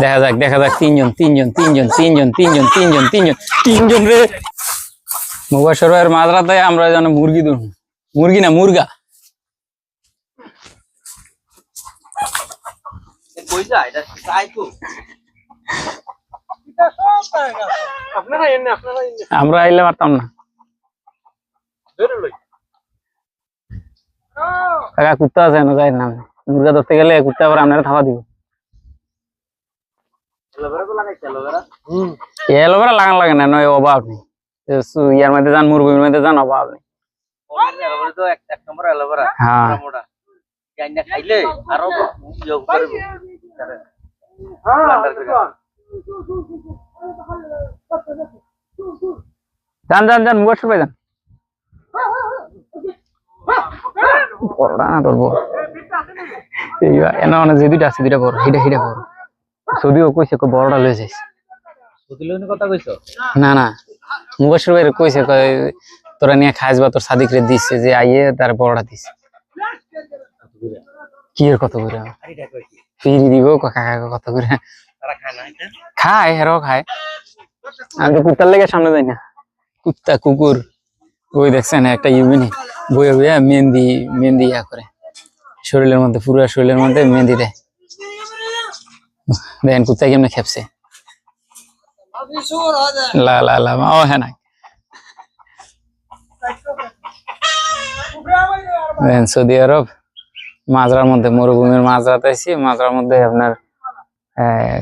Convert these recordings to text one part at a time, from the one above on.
দেখা যাক দেখা যাক তিনজন তিনজন তিনজন তিনজন তিনজন তিনজন তিনজন তিনজন রে। মুবাসরের মাঝরাতে আমরা যেন মুরগি ধরব। মুরগি না মুরগা। আমরা আইলে পারতাম না। কাকা কুত্তা আছে না যাই নাম মুরগা ধরতে গেলে কুত্তা আবার আপনারা থাবা দিব। এলোভেরা লাগান লাগে না নয় অভাব নেই ইয়ার মধ্যে যান মুরগির মধ্যে যান অভাব নেই হ্যাঁ খাইলে আরও ইয়ে যান যান যান মুবাসর ভাই যান বড়টা না তোর বড় এইবা এনা মানে যে দুইটা আছে দুইটা বড় হিটা হিটা বড় যদিও কইছে কই বড়টা লয়ে যাইছে। না না মুবাসর ভাই কইছে কয় তোরা নিয়ে খাইস বা তোর সাদিক রে দিছে যে আইয়ে তার বড়টা দিছে। কি এর কত করে? ফিরি দিব কাকা কত করে? খায় এটা? খায় আমি তো কুত্তার লেগে সামনে যাই না। কুত্তা কুকুর। ওই দেখছেন একটা ইউবিনি বইয়ে বইয়ে মেহেন্দি মেহেন্দি ইয়া করে। শরীরের মধ্যে পুরো শরীরের মধ্যে মেহেন্দি দেয়। দেখেন কুত্তা কেমনে খেপছে? লা লা লা সৌদি আরব, মাজরার মধ্যে মরুভূমির মাজরাতে আছি মাজরার মধ্যে আপনার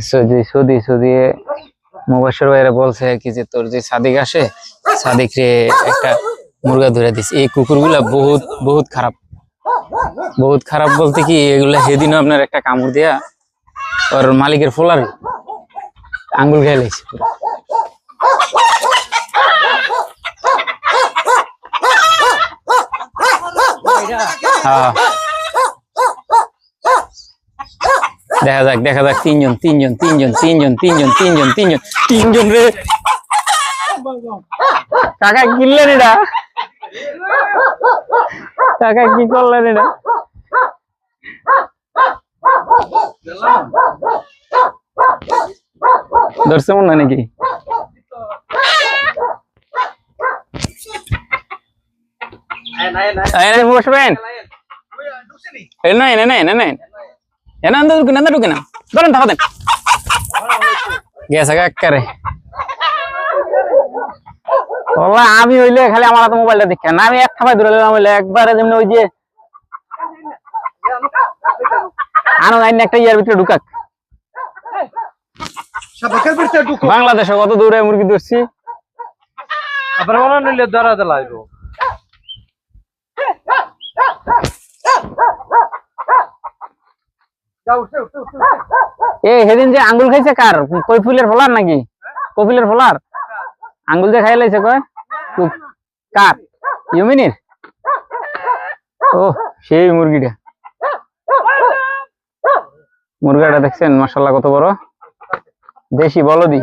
সৌদি সৌদি সৌদি মুবাসর ভাইরা বলছে আর কি যে তোর যে সাদিক আসে, সাদিক রে একটা মুরগা ধরে দিস এই কুকুরগুলা বহুত বহুত খারাপ। বহুত খারাপ বলতে কি, এগুলা সেদিনও আপনার একটা কামড় দিয়া ওর মালিকের ফোলার আঙ্গুল খেয়ে লাগছে পুরো। হ্যাঁ। দেখা যাক দেখা যাক, তিনজন তিনজন তিনজন তিনজন তিনজন তিনজন তিনজন। তিনজন রে। কাকা কিনলেন এটা কাকা কি করলেন এটা ধরছে মনে হয় নাকি? ঢুকে না ঢুকে না ধরেন আমি হইলে খালি আমার হাতে মোবাইলটা দেখে না আমি এক থাপায় ধরে নিলাম হইলে একবারে যেমনি ওই যে আনো, আইন একটা ইয়ার ভিতরে ঢুকাক। বাংলাদেশে কত দূরে মুরগি ধরছি? মনে নিলে উঠে এ সেদিন যে আঙ্গুল খাইছে কার? কই ফুলের ফলার নাকি? কপিলের ফলার? আঙ্গুল যে খাই লাইছে কয়? কার? ইউমিনির? ও সেই মুরগিটা। মুরগাটা দেখছেন মাসাল্লাহ কত বড়। দেশি বলদি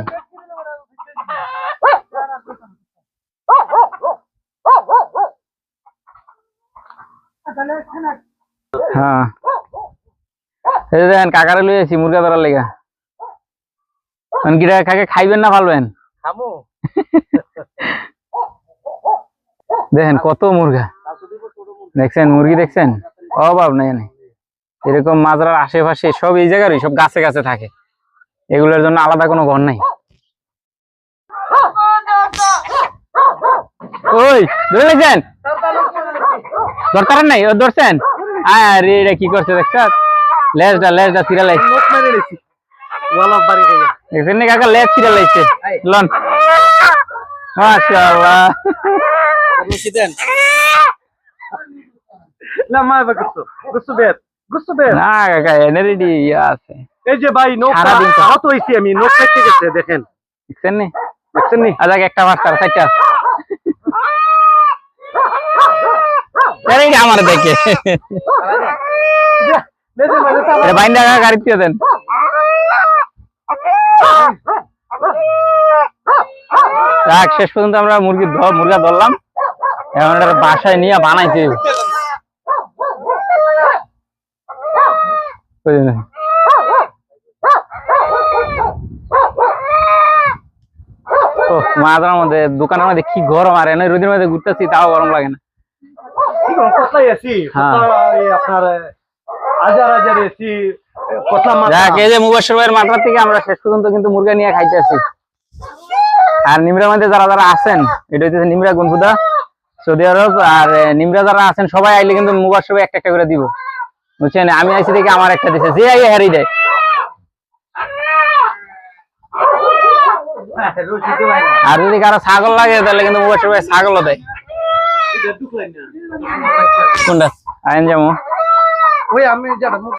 হ্যাঁ। এই দেখেন কাকারে লই আছি মুরগা ধরার লেগা। মানে কিটা কাকে খাইবেন না ফালবেন? খামু। দেখেন কত মুরগা। দেখছেন মুরগি দেখছেন? অভাব নাই এরকম মাজরার আশেপাশে সব এই জায়গারই সব গাছে গাছে থাকে। এগুলোর জন্য আলাদা কোনো ঘর নাই। ওই ধরে দরকার নাই ও ধরছেন? আরে এটা কি করছে দেখছ? লেজটা লেজটা সিরা লাগছে দেখছেন কাকা লেজ সিরা লাগছে লন। মাশাআল্লাহ। না মা গুসু না কাকা আছে। এই যে ভাই তো- আহত হইছি আমি? খাইতে গেছে দেখেন। দেখছেন নি? দেখছেন নি? আজ একটা মাস্টার চারটা আমার দেখে? বাইন্দা দেন। যাক শেষ পর্যন্ত আমরা মুরগি ধর মুরগা ধরলাম। এখন এটা বাসায় নিয়ে বানাইছে। ও মাঝরার মধ্যে দোকানের মধ্যে কি গরম আর এনে রোদের মধ্যে ঘুরতেছি তাও গরম লাগে না। হ্যাঁ। মাথার থেকে আমরা শেষ পর্যন্ত কিন্তু মুরগা নিয়ে খাইতেছি আর নিমরার মধ্যে যারা যারা আছেন এটা হচ্ছে নিমরা গুনফুদা সৌদি আরব আর নিমরা যারা আছেন সবাই আইলে কিন্তু মুবাসর ভাই একটা একটা করে দিব। বুঝছেন? আমি আইছি দেখে আমার একটা দিছে। যে আইয়ে হারিয়ে দেয় রশিদ ভাই না। আর যদি কারও ছাগল লাগে তাহলে কিন্তু ছাগল ছাগলও দেয়। কোনটা? আইন যাব। ওই আমি যারা